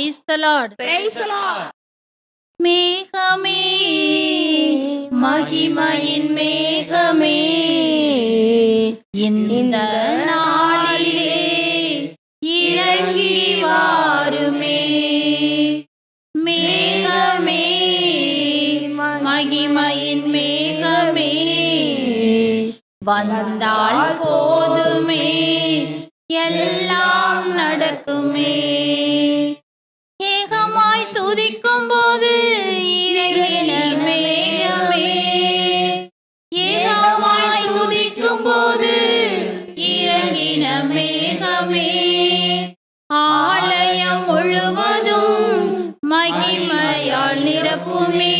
Lord Praise the Lord. praise the lord Praise the Lord. மேகமே மகிமையின் மேகமே இந்த நாளிலே இறங்கி வாருமே மேகமே மகிமையின் மேகமே வந்தால் போதுமே எல்லாம் நடக்குமே ஏகமாய் துதிக்கும் போது இறங்கின ஏகமாய் துதிக்கும் போது இறங்கின மேகமே. ஆலயம் முழுவதும் மகிமையால் நிரப்புமே.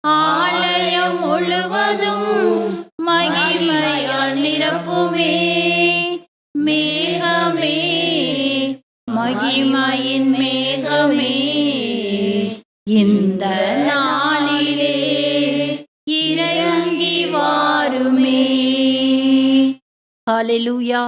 ஆலயம் முழுவதும் மகிமையால் நிரப்புமே. மேகமே. மகிமையின் மேகமே. இந்த நான் ஹalleluya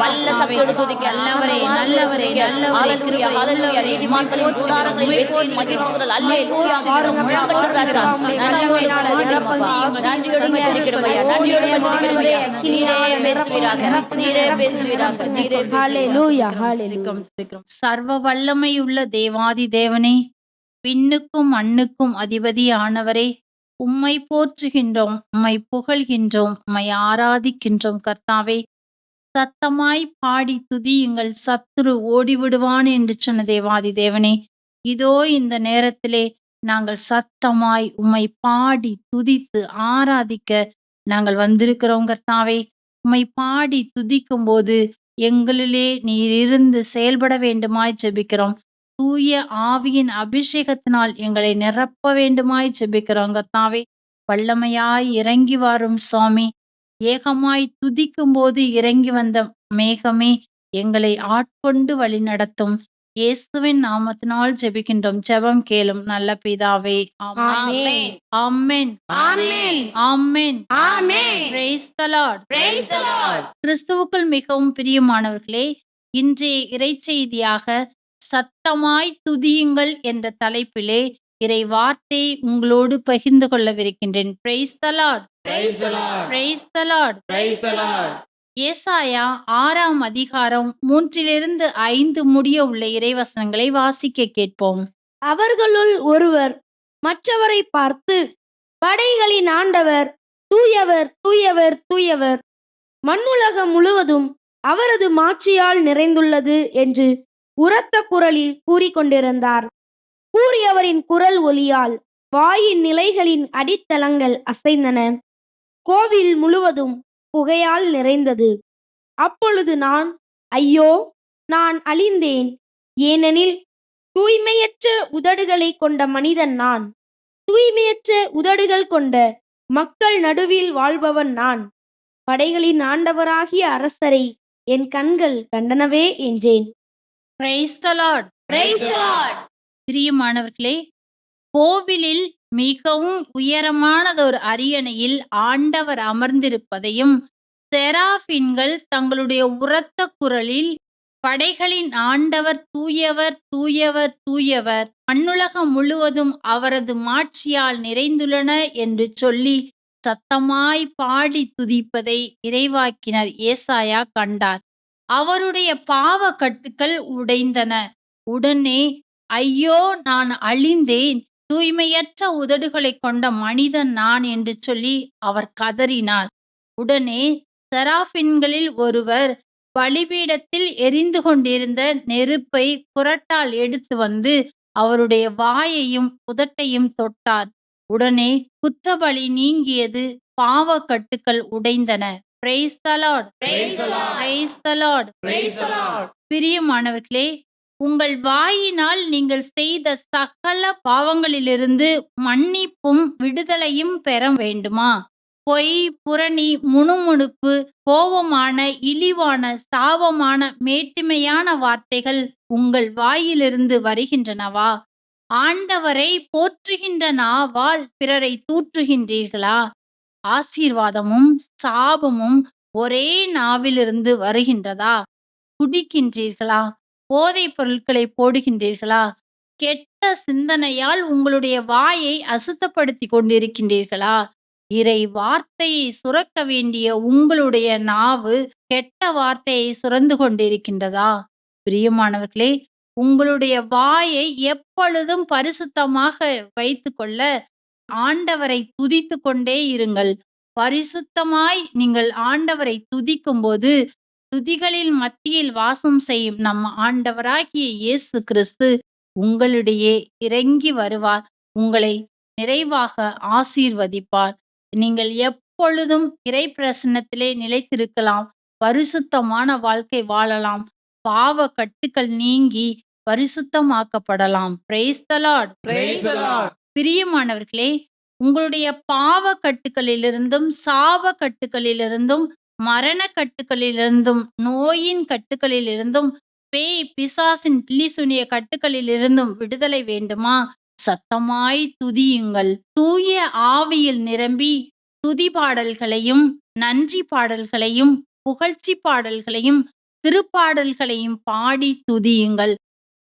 வல்ல உம்மை நன்றியோடு ஐயா நன்றியோடு ஐயா நீரே பேசுவீராக நீரே பேசுவீராக நீரே. சர்வ வல்லமையுள்ள தேவாதி தேவனே விண்ணுக்கும் மண்ணுக்கும் அதிபதியானவரே உம்மை போற்றுகின்றோம் உம்மை புகழ்கின்றோம் உம்மை ஆராதிக்கின்றோம் கர்த்தாவே. சத்தமாய் பாடி துதியுங்கள் சத்துரு ஓடிவிடுவான் என்று சொன்ன தேவாதி தேவனே. இதோ இந்த நேரத்திலே நாங்கள் சத்தமாய் உம்மை பாடி துதித்து ஆராதிக்க நாங்கள் வந்திருக்கிறோம் கர்த்தாவே. உம்மை பாடி துதிக்கும் போது எங்களிலே நீர் இருந்து செயல்பட வேண்டுமாய் ஜெபிக்கிறோம். தூய ஆவியின் அபிஷேகத்தினால் எங்களை நிரப்ப வேண்டுமாய் ஜெபிக்கிறோம் கர்த்தாவே. வல்லமையாய் இறங்கி வரும் சுவாமி. ஏகமாய் துதிக்கும் போது இறங்கி வந்த மேகமே எங்களை ஆட்கொண்டு வழி நடத்தும் இயேசுவின் நாமத்தினால் ஜெபிக்கின்றோம் ஜெபம் கேளும் நல்ல பிதாவே ஆமென். ஆமென். ஆமென். கிறிஸ்துவுக்குள் மிகவும் பிரியமானவர்களே இன்றைய இறைச்செய்தியாக சத்தமாய் துதியுங்கள் என்ற தலைப்பிலே இறை வார்த்தை உங்களோடு பகிர்ந்து கொள்ளவிருக்கின்றேன் praise Praise the Lord. Praise Praise the Lord. ஏசாயா ஆறாம் அதிகாரம் மூன்றிலிருந்து ஐந்து முடிய உள்ள இறைவசனங்களை வாசிக்க கேட்போம். அவர்களுள் ஒருவர் மற்றவரை பார்த்து படைகளின் ஆண்டவர் தூயவர் தூயவர் தூயவர் மண்ணுலகம் முழுவதும் அவரது மாட்சியால் நிறைந்துள்ளது என்று உரத்த குரலில் கூறிக்கொண்டிருந்தார். கூறியவரின் குரல் ஒலியால் வாயின் நிலைகளின் அடித்தளங்கள் அசைந்தன. கோவில் முழுவதும் புகையால் நிறைந்தது. அப்பொழுது நான் ஐயோ நான் அழிந்தேன். ஏனெனில் தூய்மையற்ற உதடுகளை கொண்ட மனிதன் நான். தூய்மையற்ற உதடுகள் கொண்ட மக்கள் நடுவில் வாழ்பவன் நான். படைகளின் ஆண்டவராகிய அரசரை என் கண்கள் கண்டனவே என்றேன். Praise the Lord Praise the Lord. பிரியமானவர்களே கோவிலில் மிகவும் உயரமானதொரு அரியணையில் ஆண்டவர் அமர்ந்திருப்பதையும் செராபின்கள் தங்களுடைய உரத்த குரலில் படைகளின் ஆண்டவர் தூயவர் தூயவர் தூயவர் மண்ணுலகம் முழுவதும் அவரது மாட்சியால் நிறைந்துள்ளன என்று சொல்லி சத்தமாய் பாடி துதிப்பதை இறைவாக்கினர் ஏசாயா கண்டார். அவருடைய பாவ கட்டுக்கள் உடைந்தன. உடனே ஐயோ நான் அழிந்தேன். தூய்மையற்ற உதடுகளைக் கொண்ட மனிதன் நான் என்று சொல்லி அவர் கதறினார். உடனே செராபின்களில் ஒருவர் பலிபீடத்தில் எரிந்து கொண்டிருந்த நெருப்பை குரட்டால் எடுத்து வந்து அவருடைய வாயையும் உதட்டையும் தொட்டார். உடனே குற்றபலி நீங்கியது பாவ கட்டுக்கள் உடைந்தன. பிரியமானவர்களே உங்கள் வாயினால் நீங்கள் செய்த சகல பாவங்களிலிருந்து மன்னிப்பும் விடுதலையும் பெற வேண்டுமா? பொய் புரணி முணுமுணுப்பு கோபமான இழிவான சாபமான மேட்டுமையான வார்த்தைகள் உங்கள் வாயிலிருந்து வருகின்றனவா? ஆண்டவரை போற்றுகின்ற நாவால் பிறரை தூற்றுகின்றீர்களா? ஆசீர்வாதமும் சாபமும் ஒரே நாவிலிருந்து வருகின்றதா? குடிக்கின்றீர்களா? போதைப் பொருட்களை போடுகின்றீர்களா? கெட்ட சிந்தனையால் உங்களுடைய வாயை அசுத்தப்படுத்தி கொண்டிருக்கின்றீர்களா? இறை வார்த்தையை சுரக்க வேண்டிய உங்களுடைய நாவு கெட்ட வார்த்தையை சுரந்து கொண்டிருக்கின்றதா? பிரியமானவர்களே உங்களுடைய வாயை எப்பொழுதும் பரிசுத்தமாக வைத்துக்கொள்ள ஆண்டவரை துதித்து கொண்டே இருங்கள். பரிசுத்தமாய் நீங்கள் ஆண்டவரை துதிக்கும்போது துதிகளில் மத்தியில் வாசம் செய்யும் நம் ஆண்டவராகிய இயேசு கிறிஸ்து உங்களிடையே இறங்கி வருவார் உங்களை நிறைவாக ஆசீர்வதிப்பார். நீங்கள் எப்பொழுதும் இறை பிரசன்னத்திலே நிலைத்திருக்கலாம் பரிசுத்தமான வாழ்க்கை வாழலாம் பாவ கட்டுக்கள் நீங்கி பரிசுத்தமாக்கப்படலாம். பிரியமானவர்களே உங்களுடைய பாவ கட்டுக்களிலிருந்தும் சாப கட்டுக்களிலிருந்தும் மரண கட்டுக்களிலிருந்தும் நோயின் கட்டுக்களிலிருந்தும் பேய் பிசாசின் பில்லிசுனிய கட்டுக்களிலிருந்தும் விடுதலை வேண்டுமா? சத்தமாய் துதியுங்கள். தூய ஆவியில் நிரம்பி துதி பாடல்களையும் நன்றி பாடல்களையும் புகழ்ச்சி பாடல்களையும் திருப்பாடல்களையும் பாடி துதியுங்கள்.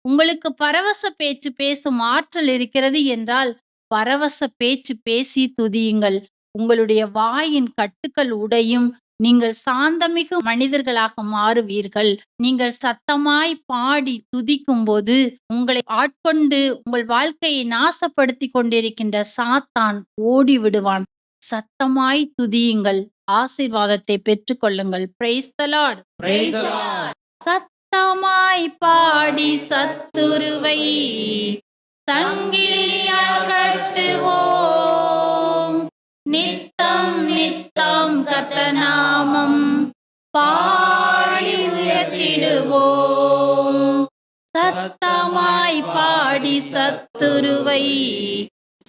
உங்களுக்கு பரவச பேச்சு பேசும் ஆற்றல் இருக்கிறது என்றால் பரவச பேச்சு பேசி துதியுங்கள். உங்களுடைய வாயின் கட்டுக்கள் உடையும் நீங்கள் சாந்தமிகு மனிதர்களாக மாறுவீர்கள். நீங்கள் சத்தமாய் பாடி துதிக்கும் போது உங்களை ஆட்கொண்டு உங்கள் வாழ்க்கையை நாசப்படுத்தி கொண்டிருக்கின்ற சாத்தான் ஓடி விடுவான் சத்தமாய் துதியுங்கள். ஆசீர்வாதத்தை பெற்றுக்கொள்ளுங்கள் பிரைஸ். சத்தமாய் பாடி சத்துருவை சங்கிலியால் கட்டுவோம். நித்தம் நித்தம் கத்தநாமம் பாடி உயர்த்திடுவோம். சத்தமாய் பாடி சத்துருவை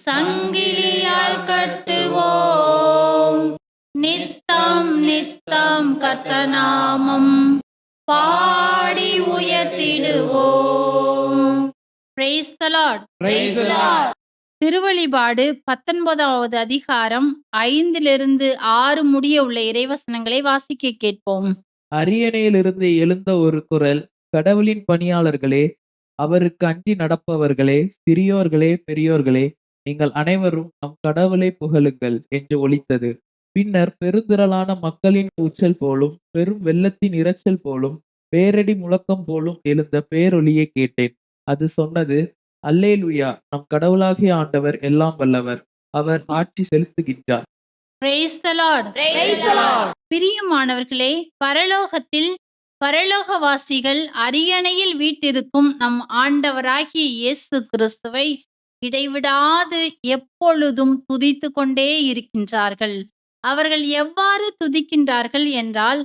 சங்கிலியால் கட்டுவோம். நித்தம் நித்தம் கத்தநாமம் பாடி உயர்த்திடுவோம். Praise the Lord. Praise the Lord. திருவழிபாடு பத்தொன்பதாவது அதிகாரம் ஐந்திலிருந்து ஆறு முடிய உள்ள இறைவசனங்களை வாசிக்க கேட்போம். அரியணையிலிருந்து எழுந்த ஒரு குரல் கடவுளின் பணியாளர்களே அவருக்கு அஞ்சி நடப்பவர்களே சிறியோர்களே பெரியோர்களே நீங்கள் அனைவரும் நம் கடவுளை புகழுங்கள் என்று ஒலித்தது. பின்னர் பெருந்திரளான மக்களின் கூச்சல் போலும் பெரும் வெள்ளத்தின் இரைச்சல் போலும் பேரடி முழக்கம் போலும் எழுந்த பேரொலியை கேட்டேன். அது சொன்னது அல்லேலுயா நம் கடவுளாகிய ஆண்டவர் எல்லாம் வல்லவர் அவர் ஆட்சி செலுத்துகின்றார் Praise the Lord. Praise the Lord. பிரியமானவர்களே பரலோகத்தில் பரலோகவாசிகள் அரியணையில் வீட்டிருக்கும் நம் ஆண்டவராகிய இயேசு கிறிஸ்துவை இடைவிடாது எப்பொழுதும் துதித்து கொண்டே இருக்கின்றார்கள் அவர்கள் எவ்வாறு துதிக்கின்றார்கள் என்றால்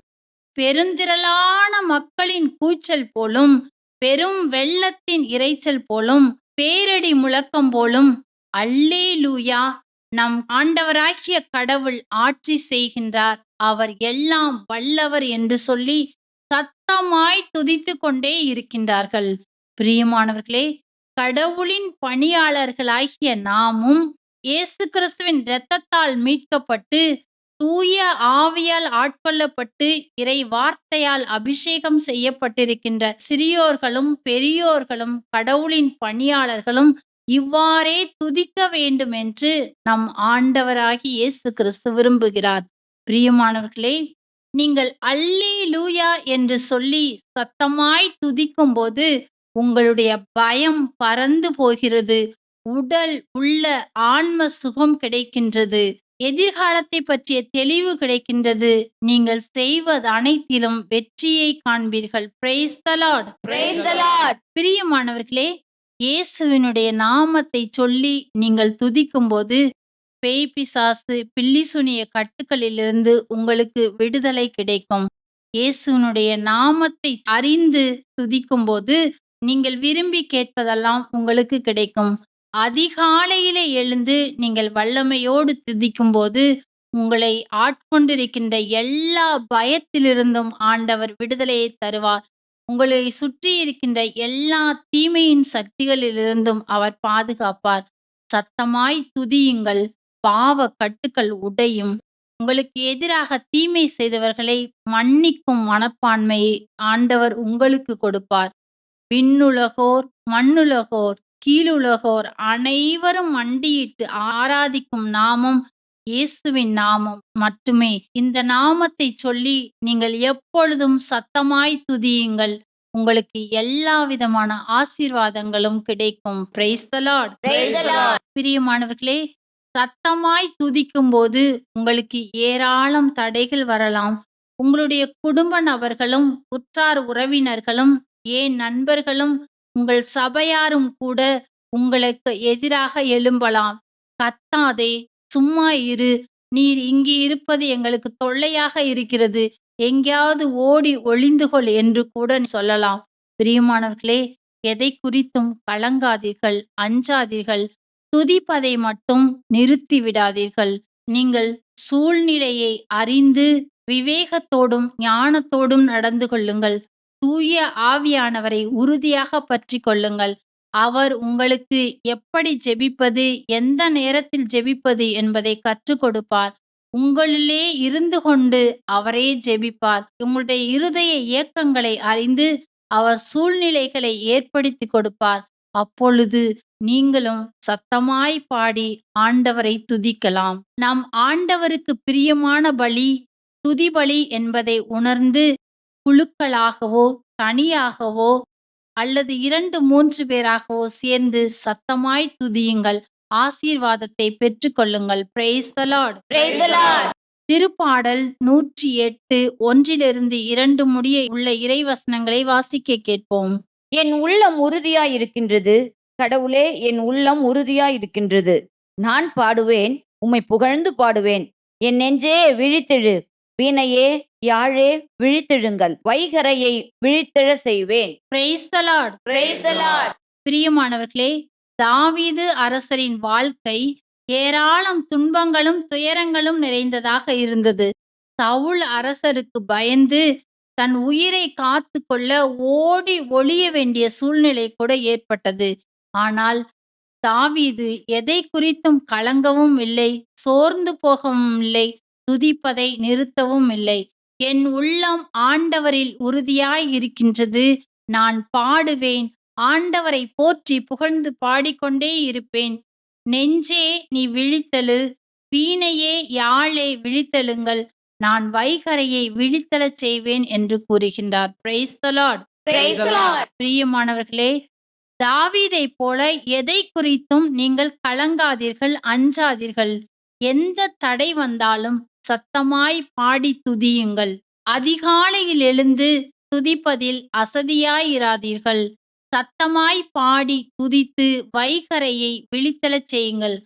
பெருந்திரளான மக்களின் கூச்சல் போலும் பெரும் வெள்ளத்தின் இரைச்சல் போலும் பேரடி முழக்கம் போலும் அல்லேலூயா! நம் ஆண்டவராகிய கடவுள் ஆட்சி செய்கின்றார். அவர் எல்லாம் வல்லவர் என்று சொல்லி சத்தமாய் துதித்து கொண்டே இருக்கின்றார்கள். பிரியமானவர்களே கடவுளின் பணியாளர்களாகிய நாமும் இயேசு கிறிஸ்துவின் இரத்தத்தால் மீட்கப்பட்டு தூய ஆவியால் ஆட்கொள்ளப்பட்டு இறை வார்த்தையால் அபிஷேகம் செய்யப்பட்டிருக்கின்ற சிறியோர்களும் பெரியோர்களும் கடவுளின் பணியாளர்களும் இவ்வாறே துதிக்க வேண்டும் என்று நம் ஆண்டவராகி இயேசு கிறிஸ்து விரும்புகிறார். பிரியமானவர்களே நீங்கள் அல்லே லூயா என்று சொல்லி சத்தமாய் துதிக்கும் போது உங்களுடைய பயம் பறந்து போகிறது. உடல் உள்ள ஆன்ம சுகம் கிடைக்கின்றது. எதிர்காலத்தை பற்றிய தெளிவு கிடைக்கின்றது. நீங்கள் செய்வது அனைத்திலும் வெற்றியை காண்பீர்கள். பிரியமானவர்களே இயேசுவினுடைய நாமத்தை சொல்லி நீங்கள் துதிக்கும்போது பேய் பிசாசு பில்லி சுனிய கட்டுக்களிலிருந்து உங்களுக்கு விடுதலை கிடைக்கும். இயேசுவினுடைய நாமத்தை அறிந்து துதிக்கும்போது நீங்கள் விரும்பி கேட்பதெல்லாம் உங்களுக்கு கிடைக்கும். அதிகாலையிலே எழுந்து நீங்கள் வல்லமையோடு துதிக்கும்போது உங்களை ஆட்கொண்டிருக்கின்ற எல்லா பயத்திலிருந்தும் ஆண்டவர் விடுதலையை தருவார். உங்களை சுற்றி இருக்கின்ற எல்லா தீமையின் சக்திகளிலிருந்தும் அவர் பாதுகாப்பார். சத்தமாய் துதியுங்கள். பாவ கட்டுக்கள் உடையும். உங்களுக்கு எதிராக தீமை செய்தவர்களை மன்னிக்கும் மனப்பான்மையை ஆண்டவர் உங்களுக்கு கொடுப்பார். விண்ணுலகோர் மண்ணுலகோர் கீழுலகோர் அனைவரும் மண்டியிட்டு ஆராதிக்கும் நாமம் இயேசுவின் நாமம் மட்டுமே. இந்த நாமத்தை சொல்லி நீங்கள் எப்பொழுதும் சத்தமாய் துதியுங்கள். உங்களுக்கு எல்லா விதமான ஆசீர்வாதங்களும் கிடைக்கும். பிரியமானவர்களே சத்தமாய் துதிக்கும் போது உங்களுக்கு ஏராளம் தடைகள் வரலாம். உங்களுடைய குடும்ப நபர்களும் உற்றார் உறவினர்களும் ஏன் நண்பர்களும் உங்கள் சபையாரும் கூட உங்களுக்கு எதிராக எழும்பலாம். கத்தாதே சும்மா இரு. நீர் இங்கு இருப்பது எங்களுக்கு தொல்லையாக இருக்கிறது. எங்கேயாவது ஓடி ஒளிந்து கொள் என்று கூட சொல்லலாம். பிரியமானவர்களே எதை குறித்தும் கலங்காதீர்கள் அஞ்சாதீர்கள். துதிப்பதை மட்டும் நிறுத்தி விடாதீர்கள் நீங்கள் சூழ்நிலையை அறிந்து விவேகத்தோடும் ஞானத்தோடும் நடந்து கொள்ளுங்கள். தூய ஆவியானவரை உறுதியாக பற்றி கொள்ளுங்கள். அவர் உங்களுக்கு எப்படி ஜெபிப்பது எந்த நேரத்தில் ஜெபிப்பது என்பதை கற்றுக் கொடுப்பார். உங்களிலே இருந்து கொண்டு அவரே ஜெபிப்பார். உங்களுடைய இருதய இயக்கங்களை அறிந்து அவர் சூழ்நிலைகளை ஏற்படுத்தி கொடுப்பார். அப்பொழுது நீங்களும் சத்தமாய் பாடி ஆண்டவரை துதிக்கலாம். நம் ஆண்டவருக்கு பிரியமான பலி துதிபலி என்பதை உணர்ந்து குழுக்களாகவோ தனியாகவோ அல்லது இரண்டு மூன்று பேராகவோ சேர்ந்து சத்தமாய் துதியுங்கள். ஆசீர்வாதத்தை பெற்றுக்கொள்ளுங்கள். Praise the Lord. திருப்பாடல் நூற்றி எட்டு ஒன்றிலிருந்து இரண்டு முடிய உள்ள இறைவசனங்களை வாசிக்க கேட்போம். என் உள்ளம் உறுதியாய் இருக்கின்றது கடவுளே என் உள்ளம் உறுதியாய் இருக்கின்றது நான் பாடுவேன் உம்மை புகழ்ந்து பாடுவேன். என் நெஞ்சே விழித்தெழு. வீணையே யாழே விழித்தெழுங்கள் வைகரையை விழித்தெழ செய்வேன். பிரியமானவர்களே தாவீது அரசரின் வாழ்க்கை ஏராளம் துன்பங்களும் துயரங்களும் நிறைந்ததாக இருந்தது. சவுல் அரசருக்கு பயந்து தன் உயிரை காத்து கொள்ள ஓடி ஒளிய வேண்டிய சூழ்நிலை கூட ஏற்பட்டது. ஆனால் தாவீது எதை குறித்தும் கலங்கவும் இல்லை சோர்ந்து போகவும் இல்லை துதிப்பதை நிறுத்தவும் இல்லை. என் உள்ளம் ஆண்டவரில் உறுதியாய் இருக்கின்றது நான் பாடுவேன். ஆண்டவரை போற்றி புகழ்ந்து பாடிக்கொண்டே இருப்பேன். நெஞ்சே நீ விழித்தெழு. வீணையே யாழே விழித்தெழுங்கள். நான் வைகரையை விழித்தெழச் செய்வேன் என்று கூறுகின்றார். Praise the Lord Praise the Lord. பிரியமானவர்களே தாவீதை போல எதை குறித்தும் நீங்கள் கலங்காதீர்கள் அஞ்சாதீர்கள். எந்த தடை வந்தாலும் சத்தமாய் பாடி துதியுங்கள். அதிகாலையில் எழுந்து துதிப்பதில் அசதியாயிராதீர்கள். சத்தமாய் பாடி துதித்து வைகரையை விழித்தெழச் செய்யுங்கள்.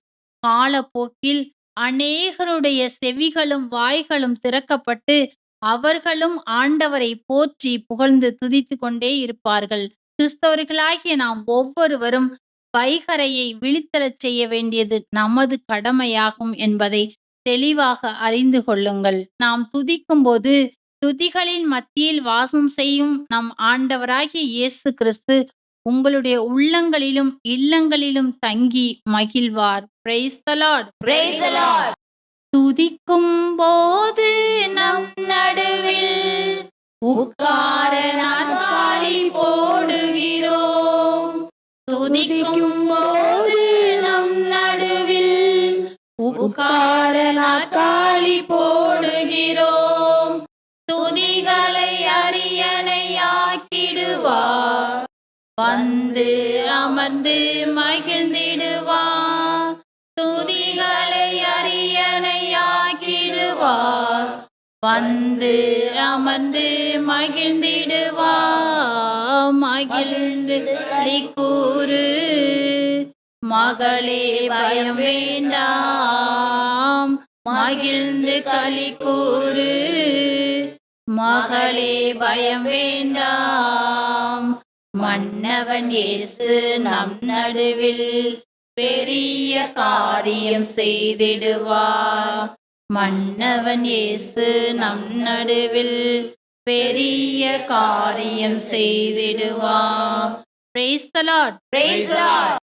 காலப்போக்கில் அநேகருடைய செவிகளும் வாய்களும் திறக்கப்பட்டு அவர்களும் ஆண்டவரை போற்றி புகழ்ந்து துதித்து கொண்டே இருப்பார்கள். கிறிஸ்தவர்களாகிய நாம் ஒவ்வொருவரும் வைகரையை விழித்தெழச் செய்ய வேண்டியது நமது கடமையாகும் என்பதை தெளிவாக அறிந்து கொள்ளுங்கள். நாம் துதிக்கும் போது துதிகளின் மத்தியில் வாசம் செய்யும் நம் ஆண்டவராகிய இயேசு கிறிஸ்து உங்களுடைய உள்ளங்களிலும் இல்லங்களிலும் தங்கி மகிழ்வார். துதிக்கும் போது நம் நடுவில் உட்கார நாற்காலி போடுகிறோம். துதிக்கும் போது நம் உட்கார நாற்காலி போடுகிறோம். துதிகளை அரியணையாக்கிடுவார் வந்து அமர்ந்து மகிழ்ந்திடுவார். துதிகளை அரியணையாக்கிடுவார் வந்து அமர்ந்து மகிழ்ந்திடுவார். மகிழ்ந்து கூறு மகளே பயம் வேண்டாம். மகிழ்ந்து களி கூறு. மகளே பயம் வேண்டாம். மன்னவன் இயேசு நம் நடுவில் பெரிய காரியம் செய்திடுவா. மன்னவன் இயேசு நம் நடுவில் பெரிய காரியம் செய்திடுவா. Praise the Lord.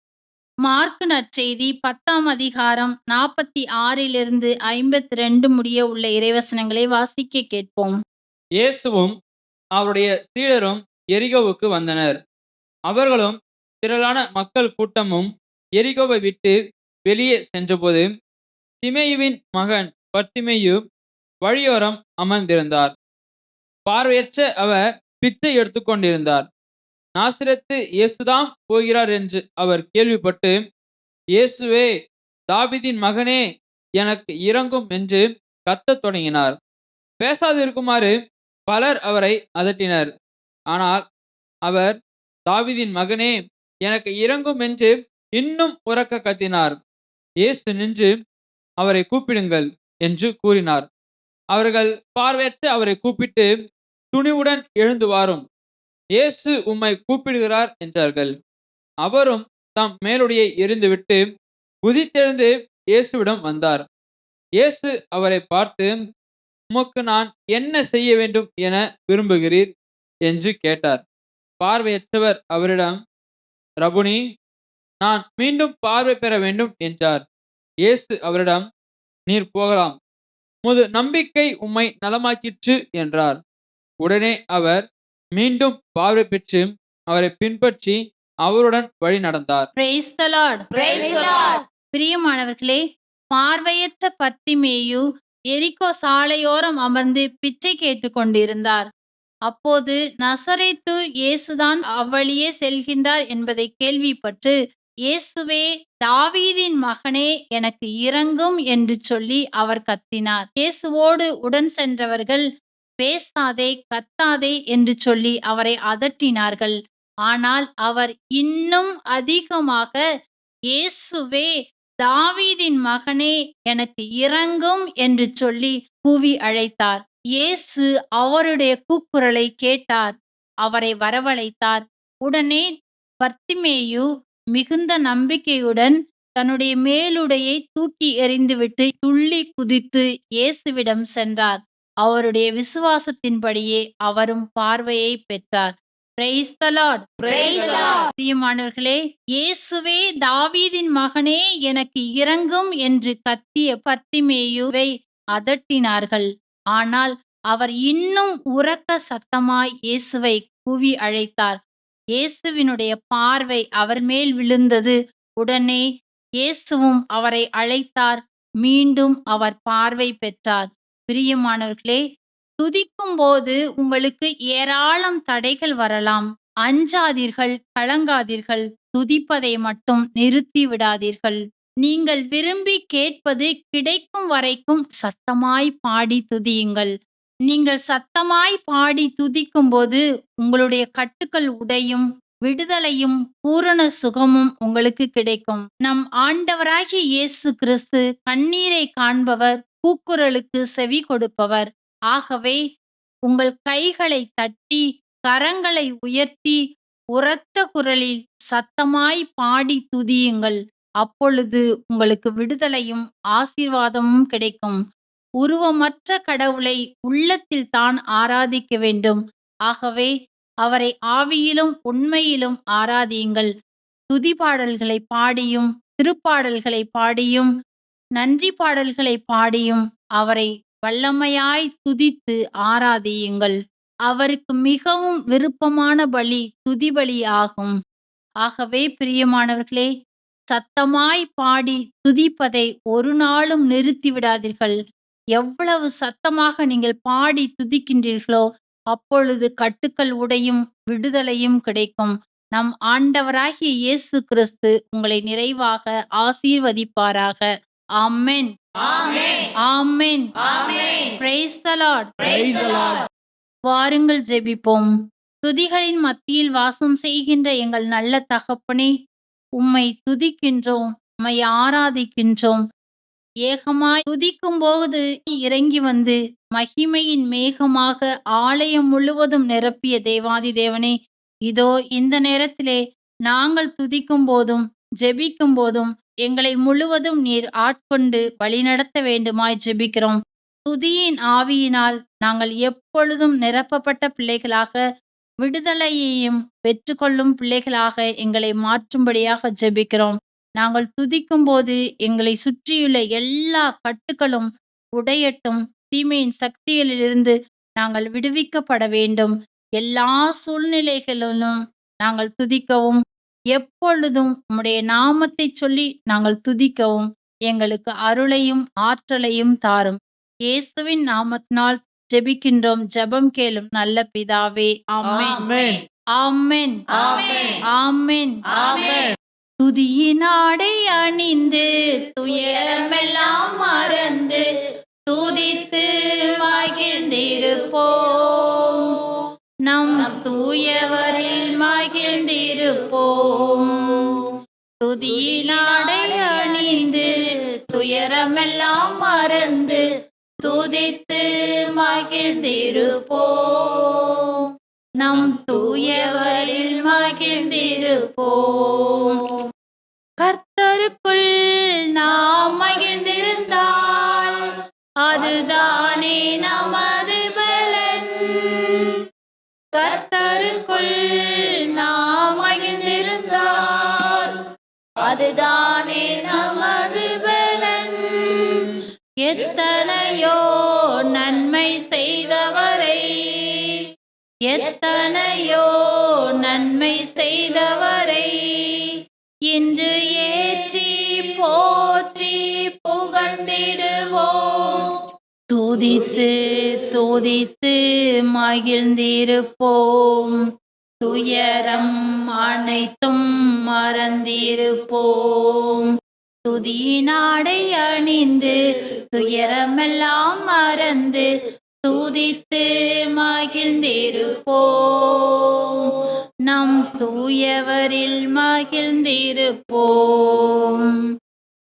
மார்க் நற்செய்தி பத்தாம் அதிகாரம் நாற்பத்தி ஆறிலிருந்து ஐம்பத்தி ரெண்டு முடிய உள்ள இறைவசனங்களை வாசிக்க கேட்போம். இயேசுவும் அவருடைய சீடரும் எரிகோவுக்கு வந்தனர். அவர்களும் திரளான மக்கள் கூட்டமும் எரிகோவை விட்டு வெளியே சென்றபோது திமேயுவின் மகன் பர்த்திமேயு வழியோரம் அமர்ந்திருந்தார். பார்வையற்ற அவர் பிச்சை எடுத்துக்கொண்டிருந்தார். நாசிரத்து இயேசுதான் போகிறார் என்று அவர் கேள்விப்பட்டு இயேசுவே தாவிதின் மகனே எனக்கு இறங்கும் என்று கத்தத் தொடங்கினார். பேசாதிருக்குமாறு பலர் அவரை அதட்டினர். ஆனால் அவர் தாவிதின் மகனே எனக்கு இறங்கும் என்று இன்னும் உறக்க கத்தினார். இயேசு நின்று அவரை கூப்பிடுங்கள் என்று கூறினார். அவர்கள் பார்வையற்று அவரை கூப்பிட்டு துணிவுடன் எழுந்து வாரும். இயேசு உம்மை கூப்பிடுகிறார் என்றார்கள். அவரும் தம் மேலுடையை எரிந்துவிட்டு குதித்தெழுந்து இயேசுவிடம் வந்தார். இயேசு அவரை பார்த்து உமக்கு நான் என்ன செய்ய வேண்டும் என விரும்புகிறீர்? என்று கேட்டார். பார்வையற்றவர் அவரிடம் ரபுனி நான் மீண்டும் பார்வை பெற வேண்டும் என்றார். இயேசு அவரிடம் நீர் போகலாம். முது நம்பிக்கை உம்மை நலமாக்கிற்று என்றார். உடனே அவர் மீண்டும் பார்வை பெற்று அவரை பின்பற்றி அவருடன் வழி நடந்தார். Praise the Lord. பிரியமானவர்களே பார்வையற்ற பத்திமேயு எரிகோ சாலையோரம் அமர்ந்து பிச்சை கேட்டுக் கொண்டிருந்தார். அப்போது நசரேத்து இயேசுதான் அவ்வழியே செல்கின்றார் என்பதை கேள்விப்பட்டு இயேசுவே தாவீதின் மகனே எனக்கு இறங்கும் என்று சொல்லி அவர் கத்தினார். இயேசுவோடு உடன் சென்றவர்கள் பேசாதே கத்தாதே என்று சொல்லி அவரை அதட்டினார்கள். ஆனால் அவர் இன்னும் அதிகமாக இயேசுவே தாவீதின் மகனே எனக்கு இறங்கும் என்று சொல்லி கூவி அழைத்தார். இயேசு அவருடைய கூக்குரலை கேட்டார். அவரை வரவழைத்தார். உடனே பர்த்திமேயு மிகுந்த நம்பிக்கையுடன் தன்னுடைய மேலுடையை தூக்கி எறிந்துவிட்டு துள்ளி குதித்து இயேசுவிடம் சென்றார். அவருடைய விசுவாசத்தின்படியே அவரும் பார்வையை பெற்றார். பிரியமானவர்களே இயேசுவே தாவீதின் மகனே எனக்கு இறங்கும் என்று கத்திய பர்த்திமேயுவை அதட்டினார்கள். ஆனால் அவர் இன்னும் உரக்க சத்தமாய் இயேசுவை கூவி அழைத்தார். இயேசுவினுடைய பார்வை அவர் மேல் விழுந்தது. உடனே இயேசுவும் அவரை அழைத்தார். மீண்டும் அவர் பார்வை பெற்றார். பிரியமானவர்களே துதிக்கும் போது உங்களுக்கு ஏராளம் தடைகள் வரலாம். அஞ்சாதீர்கள் கலங்காதீர்கள் துதிப்பதை மட்டும் நிறுத்தி விடாதீர்கள். நீங்கள் விரும்பி கேட்பது கிடைக்கும் வரைக்கும் சத்தமாய் பாடி துதியுங்கள். நீங்கள் சத்தமாய் பாடி துதிக்கும் போது உங்களுடைய கட்டுக்கள் உடையும் விடுதலையும் பூரண சுகமும் உங்களுக்கு கிடைக்கும். நம் ஆண்டவராகிய இயேசு கிறிஸ்து கண்ணீரை காண்பவர் கூக்குரலுக்கு செவி கொடுப்பவர். ஆகவே உங்கள் கைகளை தட்டி கரங்களை உயர்த்தி உரத்த குரலில் சத்தமாய் பாடி துதியுங்கள். அப்பொழுது உங்களுக்கு விடுதலையும் ஆசீர்வாதமும் கிடைக்கும். உருவமற்ற கடவுளை உள்ளத்தில் தான் ஆராதிக்க வேண்டும். ஆகவே அவரை ஆவியிலும் உண்மையிலும் ஆராதியுங்கள். துதி பாடல்களை பாடியும் திருப்பாடல்களை பாடியும் நன்றி பாடல்களை பாடியும் அவரை வல்லமையாய் துதித்து ஆராதியுங்கள். அவருக்கு மிகவும் விருப்பமான பலி துதி பலி ஆகும் ஆகவே பிரியமானவர்களே சத்தமாய் பாடி துதிப்பதை ஒரு நாளும் நிறுத்தி விடாதீர்கள். எவ்வளவு சத்தமாக நீங்கள் பாடி துதிக்கின்றீர்களோ அப்பொழுது கட்டுக்கள் உடையும் விடுதலையும் கிடைக்கும். நம் ஆண்டவராகிய இயேசு கிறிஸ்து உங்களை நிறைவாக ஆசீர்வதிப்பாராக. ஆமென் ஆமென் praise the Lord Praise the Lord. வாருங்கள் ஜெபிப்போம். துதிகளின் மத்தியில் வாசம் செய்கின்ற எங்கள் நல்ல தகப்பனே உம்மை துதிக்கின்றோம் உம்மை ஆராதிக்கின்றோம். ஏகமாய் துதிக்கும் போது இறங்கி வந்து மகிமையின் மேகமாக ஆலயம் முழுவதும் நிரப்பிய தேவாதி தேவனே இதோ இந்த நேரத்திலே நாங்கள் துதிக்கும் போதும் ஜெபிக்கும் போதும் எங்களை முழுவதும் நீர் ஆட்கொண்டு வழிநடத்த வேண்டுமாய் ஜெபிக்கிறோம். துதியின் ஆவியினால் நாங்கள் எப்பொழுதும் நிரப்பப்பட்ட பிள்ளைகளாக விடுதலையையும் பெற்றுக்கொள்ளும் பிள்ளைகளாக எங்களை மாற்றும்படியாக ஜெபிக்கிறோம். நாங்கள் துதிக்கும் போது எங்களை சுற்றியுள்ள எல்லா கட்டுகளும் உடையட்டும். தீமையின் சக்திகளிலிருந்து நாங்கள் விடுவிக்கப்பட வேண்டும். எல்லா சூழ்நிலைகளிலும் நாங்கள் துதிக்கவும். எப்பொழுதும் உம்முடைய நாமத்தை சொல்லி நாங்கள் துதிக்கவும் எங்களுக்கு அருளையும் ஆற்றலையும் தாரும். இயேசுவின் நாமத்தினால் ஜெபிக்கின்றோம் ஜெபம் கேளும் நல்ல பிதாவே ஆமென். ஆமென். ஆமென். ஆமென். ஆமென். ஆமென். துதியின் ஆடை அணிந்து துயரமெல்லாம் மறந்து துதித்து மகிழ்ந்திருப்போம். நம் தூயவரில் மகிழ்ந்திருப்போம். துதியினாடை அணிந்து துயரமெல்லாம் மறந்து துதித்து மகிழ்ந்திருப்போம். நம் தூயவரில் மகிழ்ந்திருப்போம். கர்த்தருக்குள் நாம் மகிழ்ந்திருந்தால் அதுதானே நமது கர்த்தருக்குள் நாம் மகிழ்ந்திருந்தால் அதுதானே நமது பலன். எத்தனையோ நன்மை செய்தவரை எத்தனையோ நன்மை செய்தவரை இன்று ஏற்றி போற்றி புகழ்ந்திடுவோம். துதித்து துதித்து மகிழ்ந்திருப்போம். துயரம் அனைத்தும் மறந்திருப்போம். துதி நாடை அணிந்து துயரமெல்லாம் மறந்து துதித்து மகிழ்ந்திருப்போம். நம் தூயவரில் மகிழ்ந்திருப்போம்.